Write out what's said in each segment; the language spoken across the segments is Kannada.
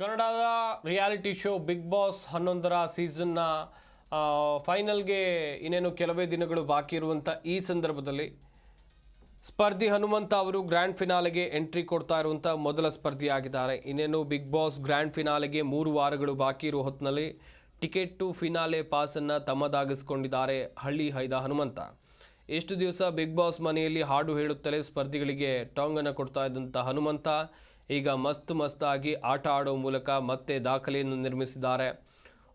ಕನ್ನಡದ ರಿಯಾಲಿಟಿ ಶೋ ಬಿಗ್ ಬಾಸ್ ಹನ್ನೊಂದರ ಸೀಸನ್ನ ಫೈನಲ್ಗೆ ಇನ್ನೇನು ಕೆಲವೇ ದಿನಗಳು ಬಾಕಿ ಇರುವಂಥ ಈ ಸಂದರ್ಭದಲ್ಲಿ ಸ್ಪರ್ಧಿ ಹನುಮಂತ ಅವರು ಗ್ರ್ಯಾಂಡ್ ಫಿನಾಲೆಗೆ ಎಂಟ್ರಿ ಕೊಡ್ತಾ ಇರುವಂಥ ಮೊದಲ ಸ್ಪರ್ಧಿಯಾಗಿದ್ದಾರೆ. ಇನ್ನೇನು ಬಿಗ್ ಬಾಸ್ ಗ್ರ್ಯಾಂಡ್ ಫಿನಾಲೆಗೆ ಮೂರು ವಾರಗಳು ಬಾಕಿ ಇರುವ ಹೊತ್ತಿನಲ್ಲಿ ಟಿಕೆಟ್ ಟು ಫಿನಾಲೆ ಪಾಸನ್ನು ತಮ್ಮದಾಗಿಸ್ಕೊಂಡಿದ್ದಾರೆ ಹಳ್ಳಿ ಹೈದ ಹನುಮಂತ. ಎಷ್ಟು ದಿವಸ ಬಿಗ್ ಬಾಸ್ ಮನೆಯಲ್ಲಿ ಹಾಡು ಹೇಳುತ್ತಲೇ ಸ್ಪರ್ಧಿಗಳಿಗೆ ಟಾಂಗನ್ನು ಕೊಡ್ತಾ ಇದ್ದಂಥ ಹನುಮಂತ ಈಗ ಮಸ್ತ್ ಮಸ್ತಾಗಿ ಆಟ ಆಡೋ ಮೂಲಕ ಮತ್ತೆ ದಾಖಲೆಯನ್ನು ನಿರ್ಮಿಸಿದ್ದಾರೆ.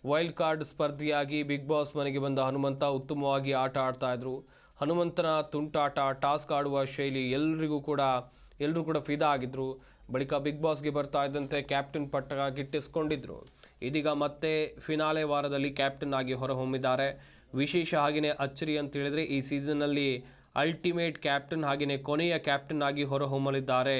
ವೈಲ್ಡ್ ಕಾರ್ಡ್ ಸ್ಪರ್ಧಿಯಾಗಿ ಬಿಗ್ ಬಾಸ್ ಮನೆಗೆ ಬಂದ ಹನುಮಂತ ಉತ್ತಮವಾಗಿ ಆಟ ಆಡ್ತಾ ಇದ್ರು. ಹನುಮಂತನ ತುಂಟಾಟ, ಟಾಸ್ಕ್ ಆಡುವ ಶೈಲಿ ಎಲ್ಲರಿಗೂ ಕೂಡ ಎಲ್ಲರೂ ಕೂಡ ಫಿದಾ ಆಗಿದ್ರು. ಬಳಿಕ ಬಿಗ್ ಬಾಸ್ಗೆ ಬರ್ತಾ ಇದ್ದಂತೆ ಕ್ಯಾಪ್ಟನ್ ಪಟ್ಟ ಗಿಟ್ಟಿಸ್ಕೊಂಡಿದ್ರು. ಇದೀಗ ಮತ್ತೆ ಫಿನಾಲೆ ವಾರದಲ್ಲಿ ಕ್ಯಾಪ್ಟನ್ ಆಗಿ ಹೊರಹೊಮ್ಮಿದ್ದಾರೆ. ವಿಶೇಷ ಹಾಗೆಯೇ ಅಚ್ಚರಿ ಅಂತ ಹೇಳಿದ್ರೆ ಈ ಸೀಸನ್ನಲ್ಲಿ ಅಲ್ಟಿಮೇಟ್ ಕ್ಯಾಪ್ಟನ್ ಹಾಗೆಯೇ ಕೊನೆಯ ಕ್ಯಾಪ್ಟನ್ ಆಗಿ ಹೊರಹೊಮ್ಮಲಿದ್ದಾರೆ.